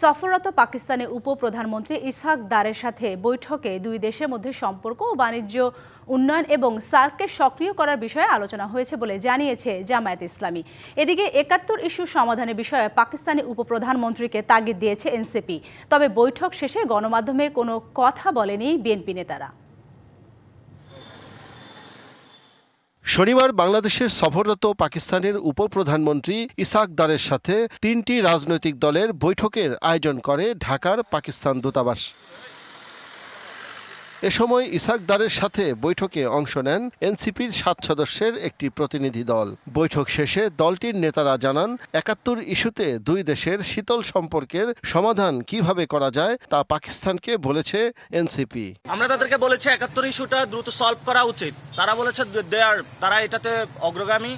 সফররত পাকিস্তানের উপপ্রধানমন্ত্রী ইসহাক দারের সাথে বৈঠকে দুই দেশের মধ্যে সম্পর্ক ও বাণিজ্য উন্নয়ন এবং সার্ককে সক্রিয় করার বিষয়ে আলোচনা হয়েছে বলে জানিয়েছে জামায়াত ইসলামী। এদিকে একাত্তর ইস্যু সমাধানের বিষয়ে পাকিস্তানি উপপ্রধানমন্ত্রীকে তাগিদ দিয়েছে এনসিপি। তবে বৈঠক শেষে গণমাধ্যমে কোনো কথা বলেনি বিএনপি নেতারা। শনিবার বাংলাদেশের সফররত পাকিস্তানের উপপ্রধানমন্ত্রী ইসাক দারের সাথে তিনটি রাজনৈতিক দলের বৈঠকের আয়োজন করে ঢাকার পাকিস্তান দূতাবাস। এ সময় ইসাক দারের সাথে বৈঠকে অংশ নেন এনসিপির সাত সদস্যের একটি প্রতিনিধি দল। বৈঠক শেষে দলটির নেতারা জানান, একাত্তর ইস্যুতে দুই দেশের শীতল সম্পর্কের সমাধান কীভাবে করা যায় তা পাকিস্তানকে বলেছে এনসিপি। আমরা তাদেরকে বলেছি, একাত্তর ইস্যুটা দ্রুত সলভ করা উচিত। তারা বলেছে তারা এটাতে অগ্রগামী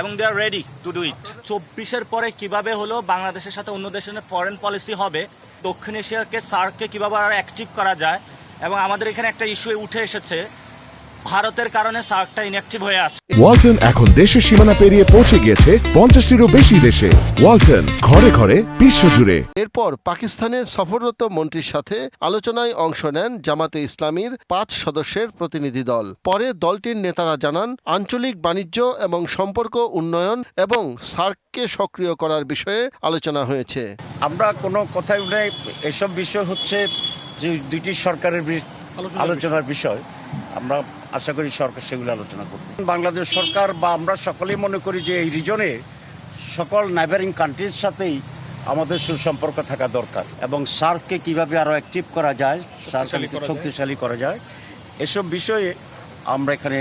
এবং they are ready to do it চব্বিশের পরে কীভাবে হলো, বাংলাদেশের সাথে অন্য দেশের ফরেন পলিসি হবে, দক্ষিণ এশিয়াকে সার্ককে কীভাবে আর অ্যাক্টিভ করা যায় এবং আমাদের এখানে একটা ইস্যু উঠে এসেছে। ভারতের কারণে সার্কটা ইনঅ্যাক্টিভ হয়ে আছে। ওয়ালটন এখন দেশের সীমানা পেরিয়ে পৌঁছে গিয়েছে পঞ্চাশটিরও বেশি দেশে। ওয়ালটন ঘরে ঘরে বিশ্বজুড়ে এরপর পাকিস্তানের সফররত মন্ত্রীর সাথে আলোচনায় অংশ নেন জামাতে ইসলামীর পাঁচ সদস্যের প্রতিনিধি দল। পরে দলটির নেতারা জানান আঞ্চলিক বাণিজ্য এবং সম্পর্ক উন্নয়ন এবং সার্ককে সক্রিয় করার বিষয়ে আলোচনা হয়েছে। আমরা কোনো কথাই উঠে এসব বিষয় হচ্ছে যে দুইটি সরকারের আলোচনার বিষয়। আমরা আশা করি সরকার সেগুলো আলোচনা করবে। বাংলাদেশ সরকার বা আমরা সকলেই মনে করি যে এই রিজনে সকল নাইবারিং কান্ট্রির সাথেই আমাদের সুসম্পর্ক থাকা দরকার এবং সার্ককে কীভাবে আরও অ্যাক্টিভ করা যায় সার্ককে শক্তিশালী করা যায় এসব বিষয়ে আমরা এখানে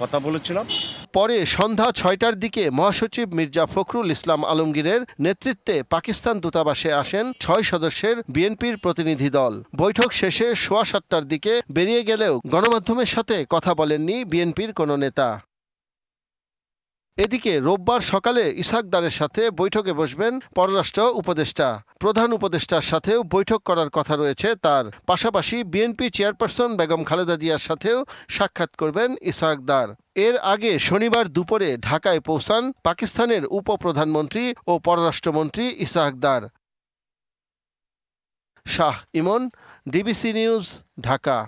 কথা বলেছিলাম। পরে সন্ধ্যা ছয়টার দিকে মহাসচিব মির্জা ফখরুল ইসলাম আলমগীরের নেতৃত্বে পাকিস্তান দূতাবাসে আসেন ছয় সদস্যের বিএনপির প্রতিনিধি দল। বৈঠক শেষে সোয়া সাতটার দিকে বেরিয়ে গেলেও গণমাধ্যমের সাথে কথা বলেননি বিএনপির কোনো নেতা। এদিকে রোববার সকালে ইসাকদারের সাথে বৈঠকে বসবেন পররাষ্ট্র উপদেষ্টা। প্রধান উপদেষ্টার সাথেও বৈঠক করার কথা রয়েছে তার। পাশাপাশি বিএনপি চেয়ারপারসন বেগম খালেদা জিয়ার সাথেও সাক্ষাৎ করবেন ইসাকদার এর আগে শনিবার দুপুরে ঢাকায় পৌঁছান পাকিস্তানের উপপ্রধানমন্ত্রী ও পররাষ্ট্রমন্ত্রী ইসাকদার শাহ ইমন, ডিবিসি নিউজ, ঢাকা।